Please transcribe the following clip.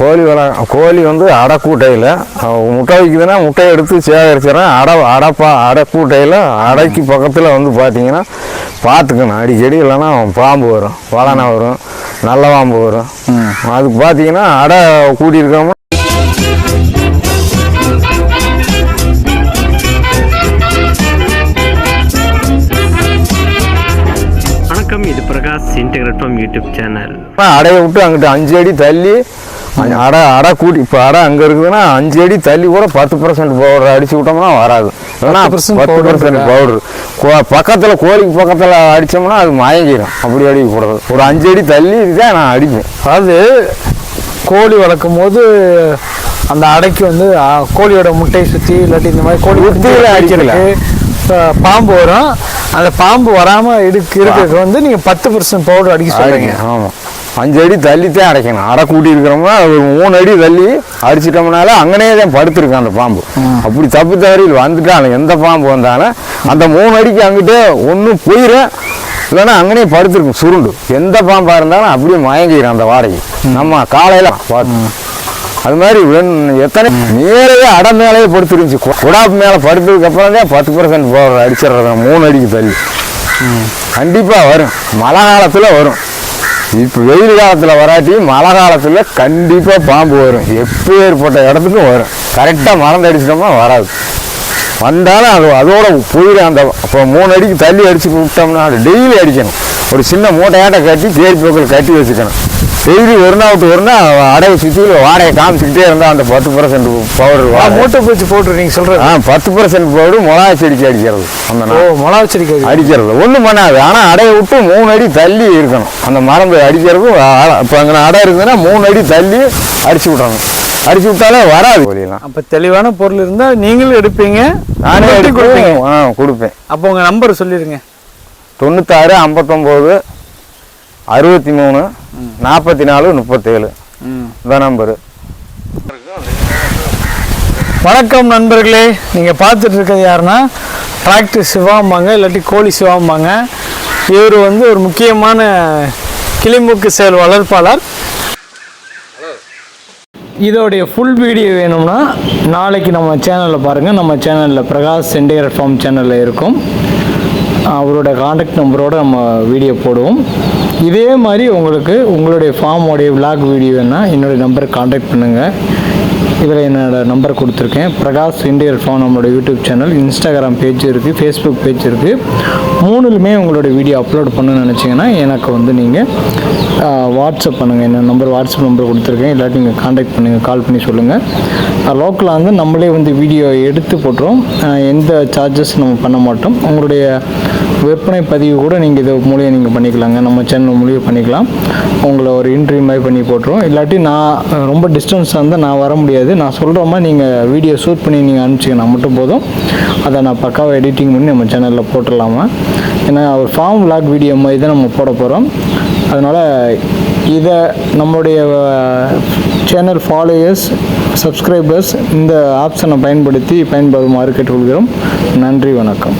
கோழி வள கோழி வந்து அடைக்கூட்டையில். முட்டை வைக்குதுன்னா முட்டையை எடுத்து சேகரிச்சிடறேன். அடை அடைப்பா அடைக்கூட்டையில் அடைக்கு பக்கத்தில் வந்து பார்த்தீங்கன்னா பார்த்துக்கணும் அடிக்கடி இல்லைன்னா பாம்பு வரும் வளனை வரும் நல்ல பாம்பு வரும். அதுக்கு பார்த்தீங்கன்னா அடை கூட்டியிருக்கோம்னா Prakash integrate farm YouTube channel அடையை விட்டு அங்கிட்டு அஞ்சு அடி தள்ளி அடை அடை கூட்டி இப்போ அடை அங்கே இருக்குதுன்னா அஞ்சு அடி தள்ளி கூட பத்து பர்சன்ட் பவுடர் அடிச்சு விட்டோம்னா வராது. ஏன்னா 10% பத்து பர்சன்ட் பவுடர் பக்கத்தில் கோழிக்கு பக்கத்தில் அடித்தோம்னா அது மயங்கிடும் அப்படி அடிக்கக்கூடாது ஒரு அஞ்சு அடி தள்ளி தான் நான் அடிப்பேன். அதாவது கோழி வளர்க்கும் போது அந்த அடைக்கு வந்து கோழியோட முட்டையை சுற்றி இல்லாட்டி இந்த மாதிரி கோழி. வைக்கிறதுக்கு, ஆ, பாம்பு வரும். அந்த பாம்பு வராமல் எடுக்க இருக்கிறதுக்கு வந்து நீங்கள் பத்து பர்சன்ட் பவுடர் அடிக்க சொல்கிறீங்க ஆமாம் அஞ்சு அடி தள்ளி தான் அடைக்கணும். அடை கூட்டி இருக்கிறோம்னா ஒரு மூணு அடி தள்ளி அடிச்சிட்டோம்னால அங்கனே தான் படுத்திருக்கும் அந்த பாம்பு. அப்படி தப்பு தவறியில் வந்துட்டாலும் எந்த பாம்பு வந்தாலும் அந்த மூணு அடிக்கு அங்கிட்டே ஒன்றும் போயிடும் இல்லைன்னா அங்கனே படுத்திருக்கும் சுருண்டு. எந்த பாம்பாக இருந்தாலும் அப்படியே மயங்கிடும் அந்த வாடகை நம்ம காலையில் பார்த்து அது மாதிரி எத்தனை நேரவே அடை மேலேயே படுத்துருந்துச்சு. குடாப்பு மேலே படுத்ததுக்கு தான் பத்து பர்சன்ட் போடுற அடிச்சிடுறது மூணு அடிக்கு தள்ளி. கண்டிப்பாக வரும். மழை காலத்தில் வரும். இப்போ வெயில் காலத்தில் வராட்டி மழை காலத்தில் கண்டிப்பாக பாம்பு வரும். எப்போ ஏற்பட்ட இடத்துக்கும் வரும். கரெக்டாக மறந்து அடிச்சிட்டோம்னா வராது. வந்தாலும் அது அதோட போயிடும் அந்த இப்போ மூணு அடிக்கு தள்ளி அடிச்சு விட்டோம்னா அது டெய்லி அடிக்கணும். ஒரு சின்ன மூட்டையாட்டை கட்டி தேர் போக்கில் கட்டி வச்சுக்கணும். டெய்லி ஒரு நாள் விட்டு ஒரு நாள் அடையை சுற்றி வாடகை காமிச்சிக்கிட்டே இருந்தால் அந்த பத்து பர்சன்ட் பவுடர் மூட்டை பூச்சி போட்டு நீங்கள் சொல்கிறது ஆ பத்து பர்சன்ட் பவுடர் மிளகா செடிக்கு அடிக்கிறது அந்த மிளகா செடிக்கு அடிக்கிறது. ஒன்றும் பண்ணாது. ஆனால் அடையை விட்டு மூணு அடி தள்ளி இருக்கணும். அந்த மரம்பு அடிக்கிறது இப்போ அங்கே அடை இருக்குதுன்னா மூணு அடி தள்ளி அடிச்சு விடணும் அடிச்சு விட்டாலே வராது கோழியெல்லாம் அப்போ தெளிவான பொருள் இருந்தால் நீங்களும் எடுப்பீங்க நானே கொடுப்பீங்க. ஆ கொடுப்பேன். அப்போ உங்கள் நம்பர் சொல்லிடுங்க தொண்ணூத்தாறு ஐம்பத்தொம்போது அறுபத்தி மூணு நாற்பத்தி நாலு முப்பத்தேழு. இந்த நம்பரு. வணக்கம் நண்பர்களே. நீங்கள் பார்த்துட்டு இருக்கிறது யாருன்னா டிராக்டர் சிவாம்பாங்க இல்லாட்டி கோழி சிவாம்பாங்க. இவர் வந்து ஒரு முக்கியமான கிளிமூக்கு செயல் வளர்ப்பாளர். இதோடைய ஃபுல் வீடியோ வேணும்னா நாளைக்கு நம்ம சேனலில் பாருங்கள் நம்ம சேனலில் பிரகாஷ் சென்டிகர் ஃபார்ம் சேனலில் இருக்கும். அவரோட காண்டாக்ட் நம்பரோட நம்ம வீடியோ போடுவோம். இதே மாதிரி உங்களுக்கு உங்களுடைய ஃபார்மோடைய விளாக் வீடியோ வேணால் என்னுடைய நம்பருக்கு காண்டாக்ட் பண்ணுங்கள் இதில் என்னோடய நம்பர் கொடுத்துருக்கேன். பிரகாஷ் இண்டியர் ஃபோன் நம்மளோட யூடியூப் சேனல் இன்ஸ்டாகிராம் பேஜ் இருக்குது ஃபேஸ்புக் பேஜ் இருக்குது மூணுலுமே உங்களோட வீடியோ அப்லோட் பண்ணணும்னு நினச்சிங்கன்னா எனக்கு வந்து நீங்கள் வாட்ஸ்அப் பண்ணுங்கள் என்ன நம்பர் வாட்ஸ்அப் நம்பர் கொடுத்துருக்கேன். இல்லாட்டி நீங்கள் காண்டாக்ட் பண்ணுங்கள் கால் பண்ணி சொல்லுங்கள் லோக்கலாக வந்து நம்மளே வந்து வீடியோ எடுத்து போட்டுரும். எந்த சார்ஜஸ் நம்ம பண்ண மாட்டோம். உங்களுடைய விற்பனை பதிவு கூட நீங்கள் இது மூலியம் நீங்கள் பண்ணிக்கலாங்க. நம்ம சேனல் மூலியம் பண்ணிக்கலாம். உங்களை ஒரு இன்டர்வியூ மாதிரி பண்ணி போட்டுருவோம் இல்லாட்டி நான் ரொம்ப டிஸ்டன்ஸ் இருந்தால் நான் வர முடியாது நான் சொல்கிற மாதிரி நீங்கள் வீடியோ ஷூட் பண்ணி நீங்கள் அனுப்பிச்சிங்கன்னா மட்டும் போதும். அதை நான் பக்காவாக எடிட்டிங் பண்ணி நம்ம சேனலில் போட்டுடலாமா? ஏன்னா ஒரு ஃபார்ம் விளாக் வீடியோ மாதிரி தான் நம்ம போட போகிறோம் அதனால் இதை நம்மளுடைய சேனல் ஃபாலோயர்ஸ் சப்ஸ்கிரைபர்ஸ் இந்த ஆப்ஷனை பயன்படுத்தி பயன்பெறுமாறு கேட்டுக்கொள்கிறோம். நன்றி வணக்கம்.